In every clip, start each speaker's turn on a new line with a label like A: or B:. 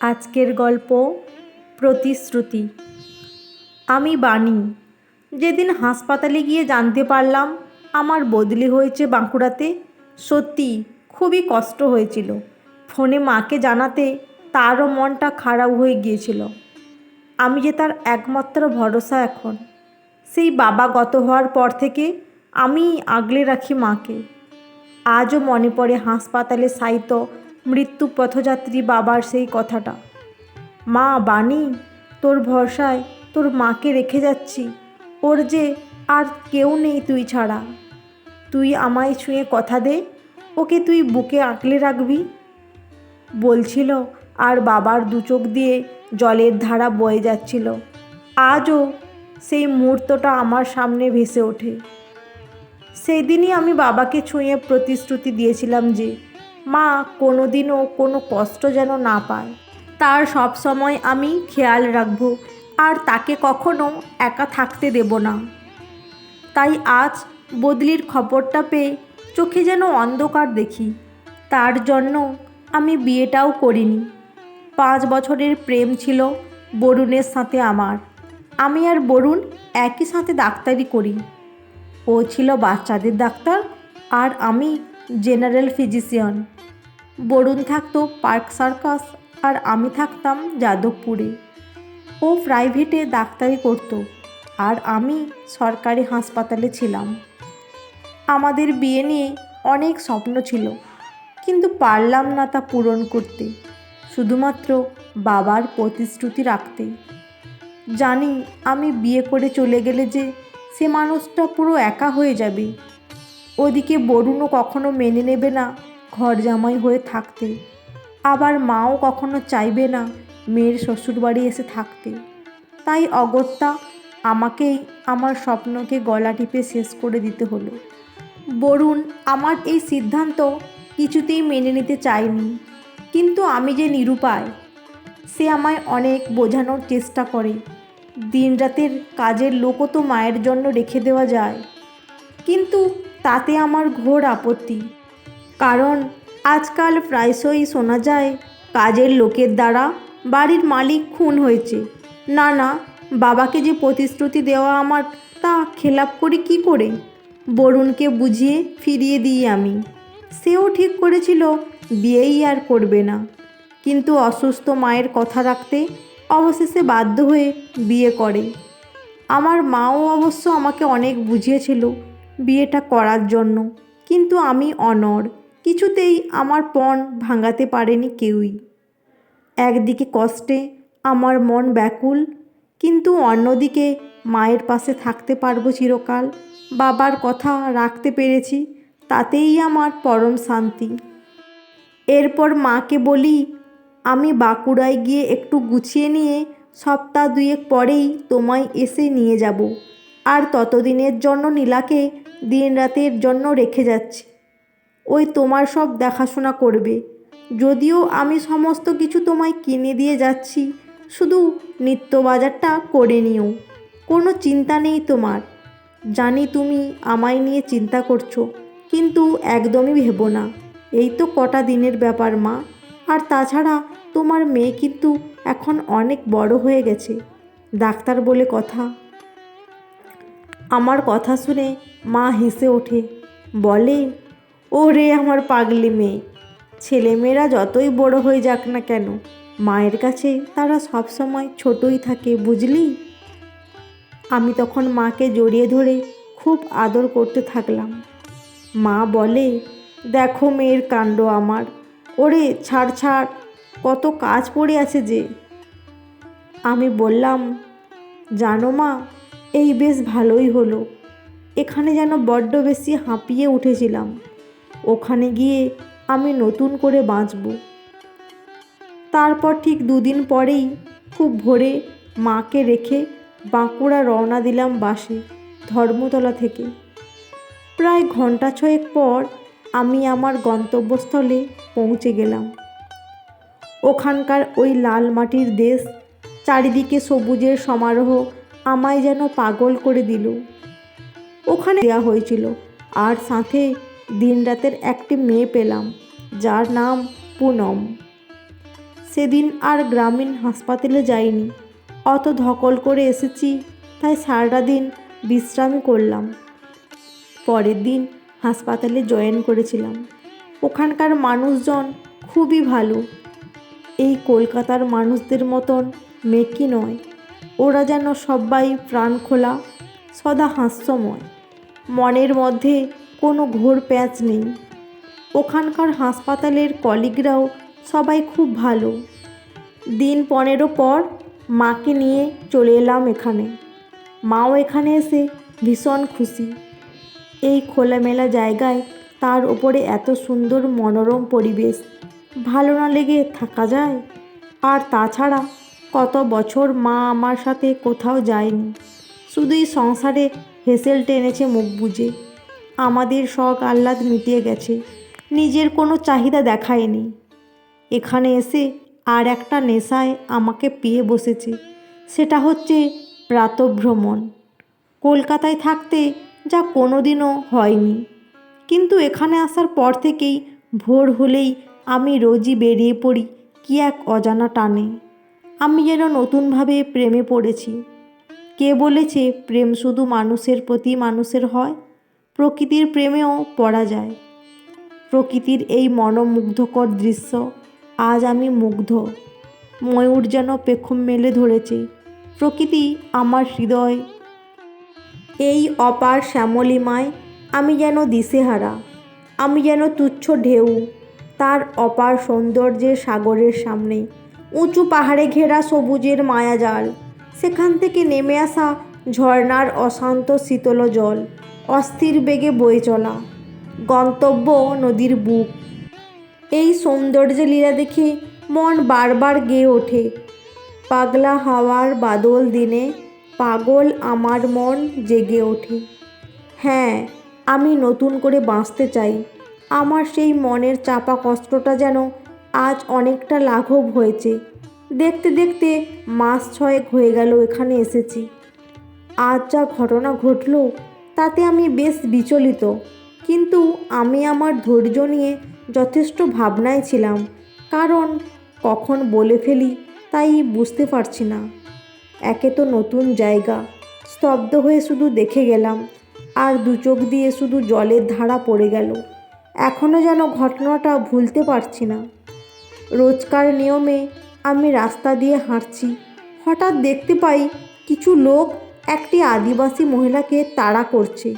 A: আজকের গল্প, প্রতিশ্রুতি। আমি বাণী, যেদিন হাসপাতালে গিয়ে জানতে পারলাম আমার বদলি হয়েছে বাঁকুড়াতে, সত্যি খুবই কষ্ট হয়েছিল। ফোনে মাকে জানাতে তারও মনটা খারাপ হয়ে গিয়েছিল। আমি যে তার একমাত্র ভরসা এখন, সেই বাবা গত হওয়ার পর থেকে আমি আগলে রাখি মাকে। আজও মনে পড়ে হাসপাতালে সাইত মৃত্যু পথযাত্রী বাবার সেই কথাটা। মা, বাণী, তোর ভরসায় তোর মাকে রেখে যাচ্ছি। ওর যে আর কেউ নেই তুই ছাড়া। তুই আমায় ছুঁয়ে কথা দে, ওকে তুই বুকে আঁকলে রাখবি। বলছিল, আর বাবার দু চোখ দিয়ে জলের ধারা বয়ে যাচ্ছিল। আজও সেই মুহূর্তটা আমার সামনে ভেসে ওঠে। সেই দিনই আমি বাবাকে ছুঁয়ে প্রতিশ্রুতি দিয়েছিলাম যে মা কোনো দিনও কোনো কষ্ট যেন না পায়। তার সব সময় আমি খেয়াল রাখব, আর তাকে কখনো একা থাকতে দেব না। তাই আজ বদলির খবরটা পেয়ে চোখে যেন অন্ধকার দেখি। তার জন্য আমি বিয়েটাও করিনি। পাঁচ বছরের প্রেম ছিল বরুণের সাথে আমার। আমি আর বরুণ একই সাথে ডাক্তারি করি। ও ছিল বাচ্চাদের ডাক্তার, আর আমি জেনারেল ফিজিশিয়ান। বরুণ থাকতো পার্ক সার্কাস আর আমি থাকতাম যাদবপুরে। ও প্রাইভেটে ডাক্তারি করতো আর আমি সরকারি হাসপাতালে ছিলাম। আমাদের বিয়ে নিয়ে অনেক স্বপ্ন ছিল, কিন্তু পারলাম না তা পূরণ করতে, শুধুমাত্র বাবার প্রতিশ্রুতি রাখতে। জানি আমি বিয়ে করে চলে গেলে যে সে মানুষটা পুরো একা হয়ে যাবে। ওদিকে বরুণও কখনো মেনে নেবে না ঘর জামাই হয়ে থাকতে। আবার মাও কখনো চাইবে না মেয়ের শ্বশুরবাড়ি এসে থাকতে। তাই অগত্যা আমাকেই আমার স্বপ্নকে গলা টিপে শেষ করে দিতে হলো। বরুণ, আমার এই সিদ্ধান্ত কিছুতেই মেনে নিতে চায়নি। কিন্তু আমি যে নিরুপায়, সে আমায় অনেক বোঝানোর চেষ্টা করে। দিনরাতের কাজের লোকও তো মায়ের জন্য রেখে দেওয়া যায়। কিন্তু তাতে আমার ঘোর আপত্তি। কারণ আজকাল প্রায়শই শোনা যায়, কাজের লোকের দ্বারা বাড়ির মালিক খুন হয়েছে। না না বাবাকে যে প্রতিশ্রুতি দেওয়া আমার, তা খেলাপ করি কি করে? বরুণকে বুঝিয়ে ফিরিয়ে দিই আমি। সেও ঠিক করেছিল, বিয়েই আর করবে না। কিন্তু অসুস্থ মায়ের কথা রাখতে অবশেষে বাধ্য হয়ে বিয়ে করে। আমার মাও অবশ্য আমাকে অনেক বুঝিয়েছিল বিয়েটা করার জন্য, কিন্তু আমি অনড়। কিছুতেই আমার পণ ভাঙাতে পারেনি কেউই। একদিকে কষ্টে আমার মন ব্যাকুল, কিন্তু অন্যদিকে মায়ের পাশে থাকতে পারব চিরকাল। বাবার কথা রাখতে পেরেছি, তাতেই আমার পরম শান্তি। এরপর মাকে বলি, আমি বাঁকুড়ায় গিয়ে একটু গুছিয়ে নিয়ে সপ্তাহ দুয়েক পরেই তোমায় এসে নিয়ে যাব। আর ততদিনের জন্য নীলাকে দিন রাতের জন্য রেখে যাচ্ছি। ওই তোমার সব দেখাশোনা করবে। যদিও আমি সমস্ত কিছু তোমায় কিনে দিয়ে যাচ্ছি, শুধু নিত্য বাজারটা করে নিও। কোনো চিন্তা নেই তোমার। জানি তুমি আমায় নিয়ে চিন্তা করছ, কিন্তু একদমই ভেবো না। এই তো কটা দিনের ব্যাপার মা। আর তাছাড়া তোমার মেয়ে কিন্তু এখন অনেক বড় হয়ে গেছে। ডাক্তার বলে কথা। আমার কথা শুনে মা হেসে ওঠে। বলে ও রে আমার পাগলি মেয়ে, ছেলেমেয়েরা যতই বড় হয়ে যাক না কেন, মায়ের কাছে তারা সবসময় ছোটই থাকে, বুঝলি? আমি তখন মাকে জড়িয়ে ধরে খুব আদর করতে থাকলাম। মা বলে, দেখো মেয়ের কাণ্ড আমার। ওরে ছাড় ছাড়, কত কাজ পড়ে আছে যে। আমি বললাম, জানো মা, এই বেশ ভালোই হলো। এখানে যেন বড্ড বেশি হাঁপিয়ে উঠেছিলাম। ওখানে গিয়ে আমি নতুন করে বাঁচব। তারপর ঠিক দুদিন পরেই খুব ভোরে মাকে রেখে বাঁকুড়া রওনা দিলাম বাসে, ধর্মতলা থেকে। প্রায় ঘণ্টা ছয়েক পর আমি আমার গন্তব্যস্থলে পৌঁছে গেলাম। ওখানকার ওই লাল মাটির দেশ চারিদিকে সবুজের সমারোহ আমায় যেন পাগল করে দিল। ওখানে দেওয়া হয়েছিল, আর সাথে দিনরাতের একটি মেয়ে পেলাম, যার নাম পুনম। সেদিন আর গ্রামীণ হাসপাতালে যাইনি। অত ধকল করে এসেছি, তাই সারাটা দিন বিশ্রামই করলাম। পরের দিন হাসপাতালে জয়েন করেছিলাম। ওখানকার মানুষজন খুবই ভালো। এই কলকাতার মানুষদের মতন মেকি নয়। ওরা যেন সবাই প্রাণ খোলা সদা হাস্যময়। মনের মধ্যে কোনো ঘোর প্যাঁচ নেই। ওখানকার হাসপাতালের কলিগরাও সবাই খুব ভালো। দিন পনেরো পর মাকে নিয়ে চলে এলাম এখানে। মাও এখানে এসে ভীষণ খুশি। এই খোলামেলা জায়গায় তার ওপরে এত সুন্দর মনোরম পরিবেশ, ভালো না লেগে থাকা যায়? আর তাছাড়া কত বছর মা আমার সাথে কোথাও যায়নি। শুধুই সংসারে হেসেল টেনেছে মুখ বুজে। আমাদের শখ আহ্লাদ মিটিয়ে গেছে। নিজের কোনো চাহিদা দেখায়নি। এখানে এসে আর একটা নেশায় আমাকে পেয়ে বসেছে। সেটা হচ্ছে প্রাতভ্রমণ। কলকাতায় থাকতে যা কোনোদিনও হয়নি। কিন্তু এখানে আসার পর থেকেই ভোর হলেই আমি রোজই বেরিয়ে পড়ি কি এক অজানা টানে। আমি যেন নতুনভাবে প্রেমে পড়েছি। কে বলেছে প্রেম শুধু মানুষের প্রতি মানুষের হয়? প্রকৃতির প্রেমেও পড়া যায়। প্রকৃতির এই মনোমুগ্ধকর দৃশ্য আজ আমি মুগ্ধ। ময়ূর যেন পেখম মেলে ধরেছে। প্রকৃতি আমার হৃদয়। এই অপার শ্যামলিমায় আমি যেন দিশেহারা। আমি যেন তুচ্ছ ঢেউ। তার অপার সৌন্দর্যের সাগরের সামনে উঁচু পাহাড়ে ঘেরা সবুজের মায়াজাল। সেখান থেকে নেমে আসা ঝর্ণার অশান্ত শীতল জল। অস্থির বেগে বয়ে চলা। গন্তব্য নদীর বুক। এই সৌন্দর্য লীলা দেখে মন বারবার গেয়ে ওঠে। পাগলা হাওয়ার বাদল দিনে পাগল আমার মন জেগে ওঠে। হ্যাঁ আমি নতুন করে বাঁচতে চাই। আমার সেই মনের চাপা কষ্টটা যেন আজ অনেকটা লাঘব হয়েছে। দেখতে দেখতে মাস ছয়েক হয়ে গেল, এখানে এসেছি। আজ যা ঘটনা ঘটলো তাতে আমি বেশ বিচলিত। কিন্তু আমি আমার ধৈর্য নিয়ে যথেষ্ট ভাবনায় ছিলাম। কারণ কখন বলে ফেলি তাই বুঝতে পারছি না। একে তো নতুন জায়গা। স্তব্ধ হয়ে শুধু দেখে গেলাম। আর দু চোখ দিয়ে শুধু জলের ধারা পড়ে গেল। এখনও যেন ঘটনাটা ভুলতে পারছি না। রোজকার নিয়মে আমি রাস্তা দিয়ে হাঁটছি। হঠাৎ দেখতে পাই কিছু লোক একটি আদিবাসী মহিলাকে তাড়া করছে।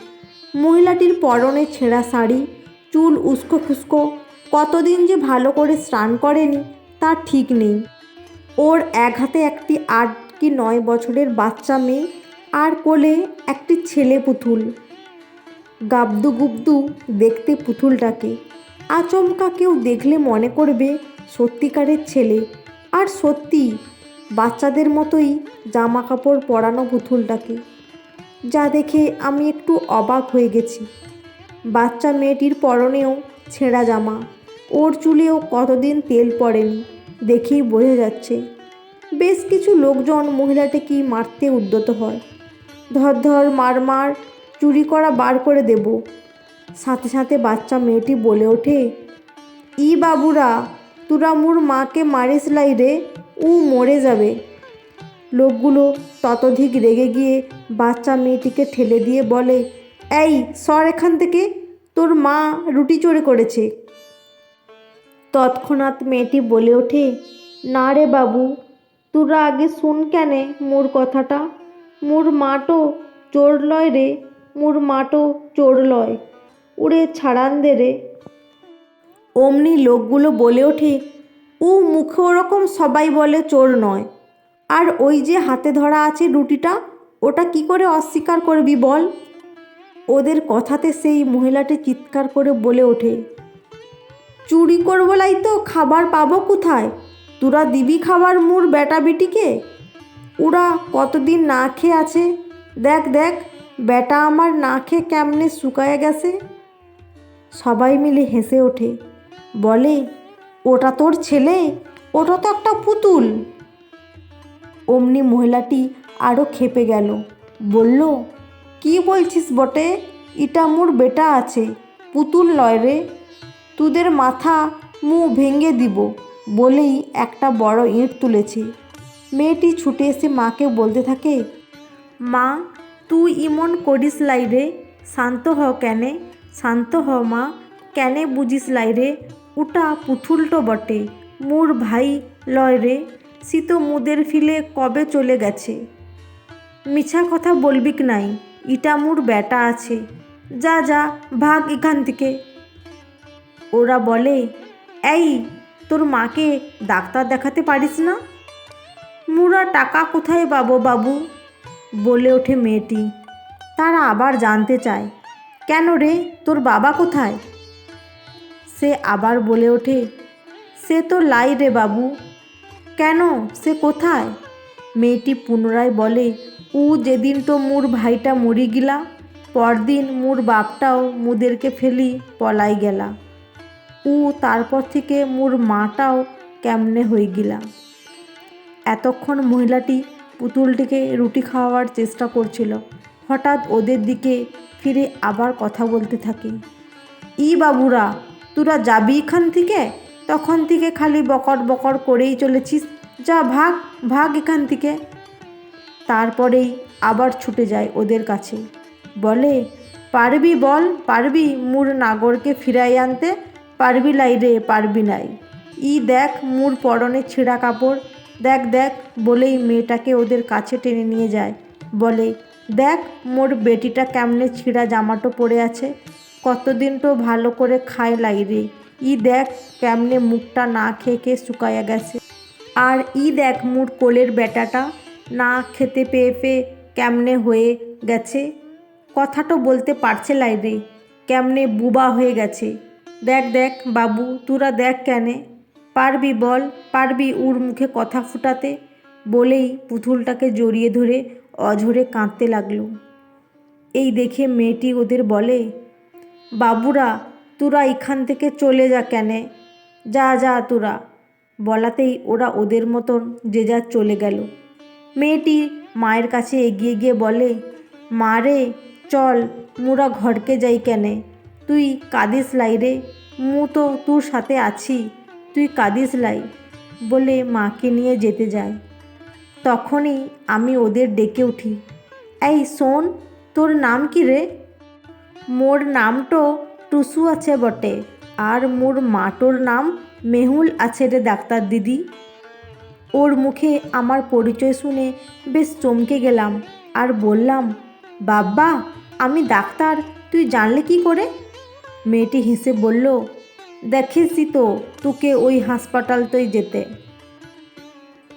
A: মহিলাটির পরনে ছেঁড়া শাড়ি, চুল উস্কো খুস্কো, কতদিন যে ভালো করে স্নান করেনি তার ঠিক নেই। ওর এক হাতে একটি আট কি নয় বছরের বাচ্চা মেয়ে আর কোলে একটি ছেলে পুতুল। গাবদু গুবদু দেখতে পুতুলটাকে। আচমকা কেউ দেখলে মনে করবে সত্যিকারের ছেলে। আর সত্যি বাচ্চাদের মতোই জামা কাপড় পরানো পুতুলটাকে। যা দেখে আমি একটু অবাক হয়ে গেছি। বাচ্চা মেয়েটির পরনেও ছেঁড়া জামা। ওর চুলেও কতদিন তেল পড়েনি দেখেই বোঝা যাচ্ছে। বেশ কিছু লোকজন মহিলাটিকে মারতে উদ্যত হয়। ধর ধর মার মার চুরি করা বার করে দেব। সাথে সাথে বাচ্চা মেয়েটি বলে ওঠে, ই বাবুরা, তুরা মোর মাকে মারিস লাই রে। উ মরে যাবে। লোকগুলো ততধিক রেগে গিয়ে বাচ্চা মেয়েটিকে ঠেলে দিয়ে বলে, এই, সর এখান থেকে। তোর মা রুটি চোরে করেছে। তৎক্ষণাৎ মেয়েটি বলে ওঠে, না রে বাবু, তোরা আগে শুন কেনে মোর কথাটা। মোর মাটো চোর লয় রে, মোর মাটো চোর লয়। উড়ে ছাড়ান দে রে। অমনি লোকগুলো বলে ওঠে ও মুখে ওরকম সবাই বলে চোর নয়। আর ওই যে হাতে ধরা আছে রুটিটা, ওটা কি করে অস্বীকার করবি বল? ওদের কথাতে সেই মহিলাটি চিৎকার করে বলে ওঠে, চুরি করব লাই তো, খাবার পাবো কোথায়? তোরা দিবি খাবার মোর বেটা বেটিকে? ওরা কতদিন না খেয়ে আছে? দেখ দেখ, বেটা আমার না খেয়ে কেমনে শুকায় গেছে? সবাই মিলে হেসে ওঠে, বলে ওটা তোর ছেলে? ওটা তো একটা পুতুল। অমনি মহিলাটি আরও খেপে গেল। বলল, কি বলছিস বটে? এটা মোর বেটা আছে। পুতুল লয় রে। তোদের মাথা মু ভেঙে দিব। বলেই একটা বড় ইঁট তুলেছে। মেয়েটি ছুটে এসে মাকে বলতে থাকে, মা, তুই ইমন করিস লাই রে? শান্ত হ কেনে? শান্ত হ মা। কেনে বুঝিস লাই রে? ওটা পুথুলটো বটে। মোর ভাই লয় রে শীত মুদের ফিলে কবে চলে গেছে। মিছা কথা বলবিক নাই, ইটা মোর ব্যাটা আছে। যা যা, ভাগ এখান থেকে। ওরা বলে, এই, তোর মাকে ডাক্তার দেখাতে পারিস না? মুরা টাকা কোথায় পাবো বাবু? বলে ওঠে মেয়েটি। তারা আবার জানতে চায়। কেন রে, তোর বাবা কোথায়? সে আবার বলে ওঠে, সে তো লাই রে বাবু। কেন? সে কোথায়? মেয়েটি পুনরায় বলে, উ যেদিন তো মোর ভাইটা মরি গিলা, পরদিন মোর বাপটাও মুদেরকে ফেলি পলাই গেলা। উ তারপর থেকে মোর মাটাও কেমনে হয়ে গিলা? এতক্ষণ মহিলাটি পুতুলটিকে রুটি খাওয়ার চেষ্টা করছিল। হঠাৎ ওদের দিকে ফিরে আবার কথা বলতে থাকে, ই বাবুরা তোরা যাবি এখান থেকে? তখন থেকে খালি বকর বকর করেই চলেছিস। যা ভাগ ভাগ এখান থেকে। তারপরেই আবার ছুটে যায় ওদের কাছে। বলে, পারবি বল, পারবি মুর নাগরকে ফিরাই আনতে? পারবি লাই রে, পারবি নাই। ই দেখ মুর পরনে ছেঁড়া কাপড়। দেখ দেখ, বলেই মেয়েটাকে ওদের কাছে টেনে নিয়ে যায়। বলে, দেখ মোর বেটিটা কেমনে ছিঁড়া জামাটো পরে আছে। কতদিন তো ভালো করে খায় লাই রে। ই দেখ কেমনে মুখটা না খেয়ে খেয়ে শুকায়া গেছে। আর ই দেখ মুর কোলের বেটাটা না খেতে পেয়ে পেয়ে কেমনে হয়ে গেছে। কথাটো বলতে পারছে লাই রে, কেমনে বুবা হয়ে গেছে। দেখ দেখ বাবু, তোরা দেখ কেনে। পারবি বল, পারবি উর মুখে কথা ফুটাতে। বলেই পুতুলটাকে জড়িয়ে ধরে অঝরে কাঁদতে লাগল। এই দেখে মেয়েটি ওদের বলে বাবুরা, তোরা এখান থেকে চলে যা কেনে। যা যা, তোরা। বলাতেই ওরা ওদের মতন যে যা চলে গেল। মেয়েটি মায়ের কাছে এগিয়ে গিয়ে বলে, মা রে, চল, মোরা ঘরকে যাই কেনে। তুই কাঁদিস লাই রে, মু তো তোর সাথে আছি, তুই কাঁদিস লাই বলে মাকে নিয়ে যেতে যায়। তখনই আমি ওদের ডেকে উঠি। এই শোন, তোর নাম কি রে? মোর নামটো টুসু আছে বটে, আর মোর মাটোর নাম মেহুল আছে রে ডাক্তার দিদি। ওর মুখে আমার পরিচয় শুনে বেশ চমকে গেলাম আর বললাম, বাব্বা, আমি ডাক্তার, তুই জানলে কি করে? মেয়েটি হেসে বলল, দেখেছি তো, তোকে ওই হাসপাতাল হাসপাতালতেই যেতে।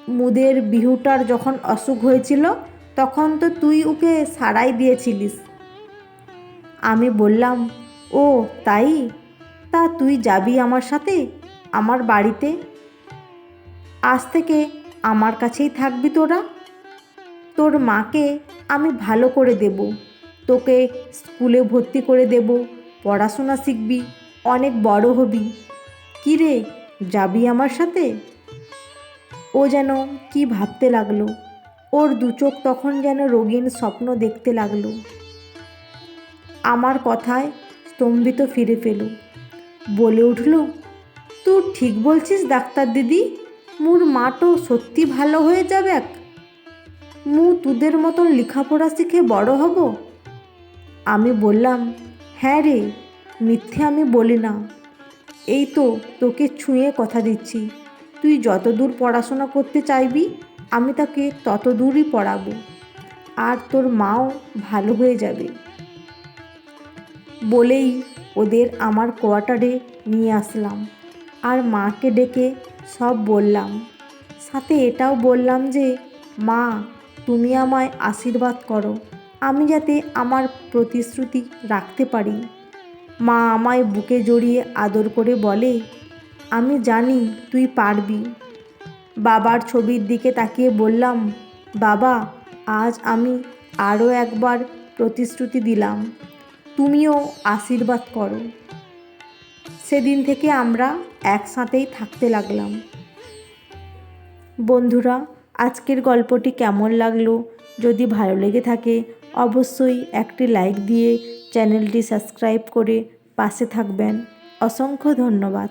A: মুদের বিহুটার যখন অসুখ হয়েছিল, তখন তো তুই ওকে সারাই দিয়েছিলিস। আমি বললাম, ও, তাই? তা তুই যাবি আমার সাথে? আমার বাড়িতে? আজ থেকে আমার কাছেই থাকবি তোরা। তোর মাকে আমি ভালো করে দেব। তোকে স্কুলে ভর্তি করে দেব। পড়াশোনা শিখবি। অনেক বড় হবি। কী রে, যাবি আমার সাথে? ও যেন কি ভাবতে লাগল। ওর দু চোখ তখন যেন রঙিন স্বপ্ন দেখতে লাগল। আমার কথায় স্তম্ভিত ফিরে পেল। বলে উঠল তুই ঠিক বলছিস ডাক্তার দিদি, মোর মাটো সত্যি ভালো হয়ে যাবে মু তোদের মতন লেখাপড়া শিখে বড় হব? আমি বললাম হ্যাঁ রে, মিথ্যে আমি বলি না। এই তো তোকে ছুঁয়ে কথা দিচ্ছি। তুই যত দূর পড়াশোনা করতে চাইবি, আমি তাকে তত দূরই পড়াবো। আর তোর মাও ভালো হয়ে যাবে। বলেই ওদের আমার কোয়ার্টারে নিয়ে আসলাম। আর মাকে ডেকে সব বললাম। সাথে এটাও বললাম যে, মা, তুমি আমায় আশীর্বাদ করো। আমি যাতে আমার প্রতিশ্রুতি রাখতে পারি। মা আমায় বুকে জড়িয়ে আদর করে বলে, আমি জানি তুই পারবি। বাবার ছবির দিকে তাকিয়ে বললাম, বাবা, আজ আমি আরও একবার প্রতিশ্রুতি দিলাম। তুমিও আশীর্বাদ করো। সেদিন থেকে আমরা একসাথেই থাকতে লাগলাম। বন্ধুরা, আজকের গল্পটি কেমন লাগল? যদি ভালো লেগে থাকে, অবশ্যই একটি লাইক দিয়ে চ্যানেলটি সাবস্ক্রাইব করে পাশে থাকবেন। অসংখ্য ধন্যবাদ।